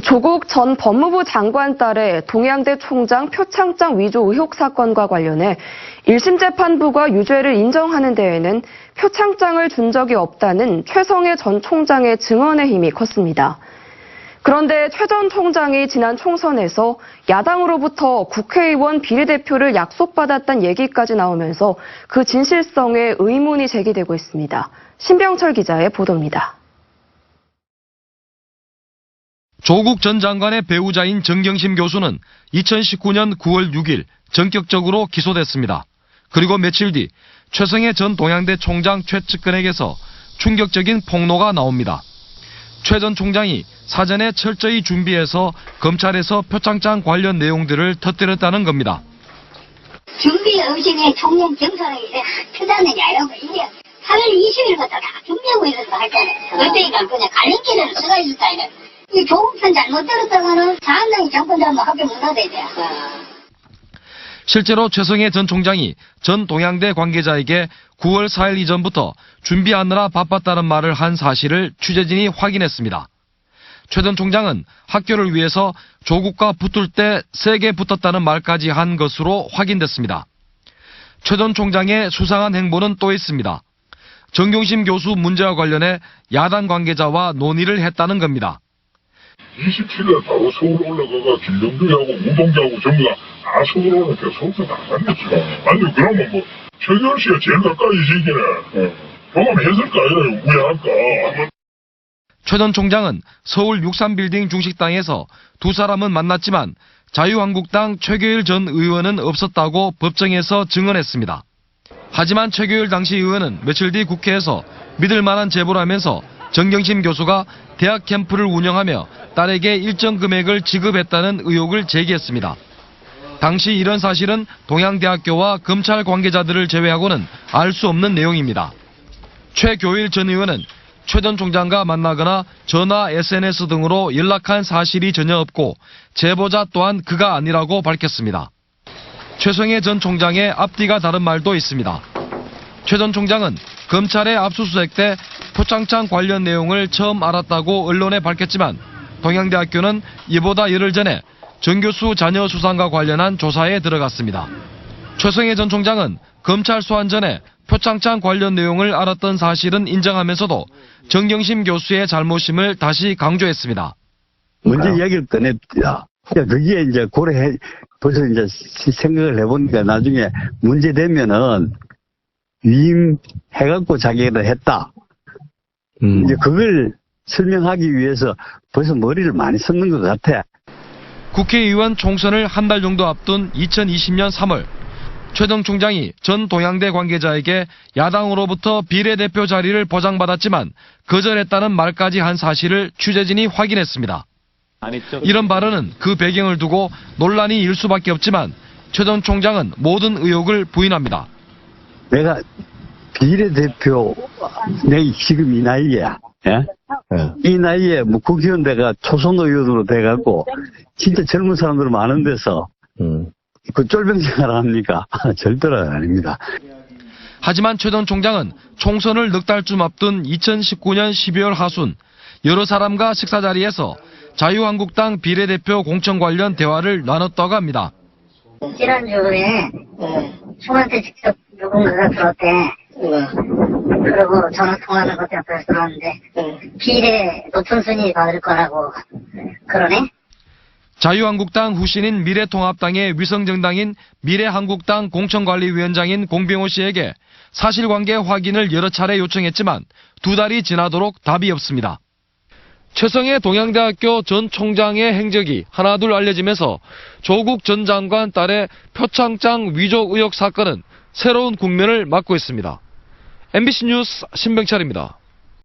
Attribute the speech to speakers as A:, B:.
A: 조국 전 법무부 장관 딸의 동양대 총장 표창장 위조 의혹 사건과 관련해 1심 재판부가 유죄를 인정하는 데에는 표창장을 준 적이 없다는 최성해 전 총장의 증언의 힘이 컸습니다. 그런데 최 전 총장이 지난 총선에서 야당으로부터 국회의원 비례대표를 약속받았다는 얘기까지 나오면서 그 진실성에 의문이 제기되고 있습니다. 신병철 기자의 보도입니다.
B: 조국 전 장관의 배우자인 정경심 교수는 2019년 9월 6일 전격적으로 기소됐습니다. 그리고 며칠 뒤 최성해 전 동양대 총장 최측근에게서 충격적인 폭로가 나옵니다. 최 전 총장이 사전에 철저히 준비해서 검찰에서 표창장 관련 내용들을 터뜨렸다는 겁니다.
C: 준비 없이는 총련 경선에 표다느냐 이런 거 이게 8월 20일부터 다 준비하고 있었다 했잖아요. 그때니까 그냥 갈림길에는 서가 있었다 이래. 이 조국편 잘못 들었다가는 사한당이 정권 잡으면 학교 문화돼 돼.
B: 실제로 최성해 전 총장이 전 동양대 관계자에게 9월 4일 이전부터 준비하느라 바빴다는 말을 한 사실을 취재진이 확인했습니다. 최 전 총장은 학교를 위해서 조국과 붙을 때 세게 붙었다는 말까지 한 것으로 확인됐습니다. 최 전 총장의 수상한 행보는 또 있습니다. 정경심 교수 문제와 관련해 야당 관계자와 논의를 했다는 겁니다.
D: 27일 바로 서울 올라가가 김병주하고 우동기하고 전부 다, 다 서울 오니까 서울서 다 다녔어. 아니, 그러면 뭐, 최경 씨가 제일 가까이 지기네. 경험했을까, 이래, 우회할까.
B: 최전 총장은 서울 63빌딩 중식당에서 두 사람은 만났지만 자유한국당 최교일 전 의원은 없었다고 법정에서 증언했습니다. 하지만 최교일 당시 의원은 며칠 뒤 국회에서 믿을 만한 제보라면서 정경심 교수가 대학 캠프를 운영하며 딸에게 일정 금액을 지급했다는 의혹을 제기했습니다. 당시 이런 사실은 동양대학교와 검찰 관계자들을 제외하고는 알 수 없는 내용입니다. 최교일 전 의원은 최 전 총장과 만나거나 전화, SNS 등으로 연락한 사실이 전혀 없고 제보자 또한 그가 아니라고 밝혔습니다. 최성해 전 총장의 앞뒤가 다른 말도 있습니다. 최 전 총장은 검찰의 압수수색 때 표창장 관련 내용을 처음 알았다고 언론에 밝혔지만 동양대학교는 이보다 열흘 전에 정 교수 자녀 수상과 관련한 조사에 들어갔습니다. 최성해 전 총장은 검찰 소환 전에 표창장 관련 내용을 알았던 사실은 인정하면서도 정경심 교수의 잘못임을 다시 강조했습니다.
E: 문제 이야기를 꺼냈다. 그게 이제 고려해, 벌써 이제 생각을 해보니까 나중에 문제 되면은 위임해갖고 자기가 했다. 이제 그걸 설명하기 위해서 벌써 머리를 많이 썼는 것 같아.
B: 국회의원 총선을 한 달 정도 앞둔 2020년 3월 최전 총장이 전 동양대 관계자에게 야당으로부터 비례대표 자리를 보장받았지만 거절했다는 말까지 한 사실을 취재진이 확인했습니다. 이런 발언은 그 배경을 두고 논란이 일 수밖에 없지만 최 전 총장은 모든 의혹을 부인합니다.
E: 내가 비례대표, 내 지금 이 나이에, 예? 이 나이에 뭐 국회의원 내가 초선 의원으로 돼갖고 진짜 젊은 사람들 많은 데서 그 쫄병 생활 합니까? 절대로 아닙니다.
B: 하지만 최전 총장은 총선을 넉 달 쯤 앞둔 2019년 12월 하순 여러 사람과 식사 자리에서 자유한국당 비례대표 공천 관련 대화를 나눴다고 합니다.
C: 지난주에 총한테 직접 누군가가 들었대. 그리고 전화 통화하는 것도 옆에서 들었는데 비례 높은 순위 받을 거라고 그러네.
B: 자유한국당 후신인 미래통합당의 위성정당인 미래한국당 공천관리위원장인 공병호 씨에게 사실관계 확인을 여러 차례 요청했지만 두 달이 지나도록 답이 없습니다. 최성해 동양대학교 전 총장의 행적이 하나둘 알려지면서 조국 전 장관 딸의 표창장 위조 의혹 사건은 새로운 국면을 맞고 있습니다. MBC 뉴스 신병철입니다.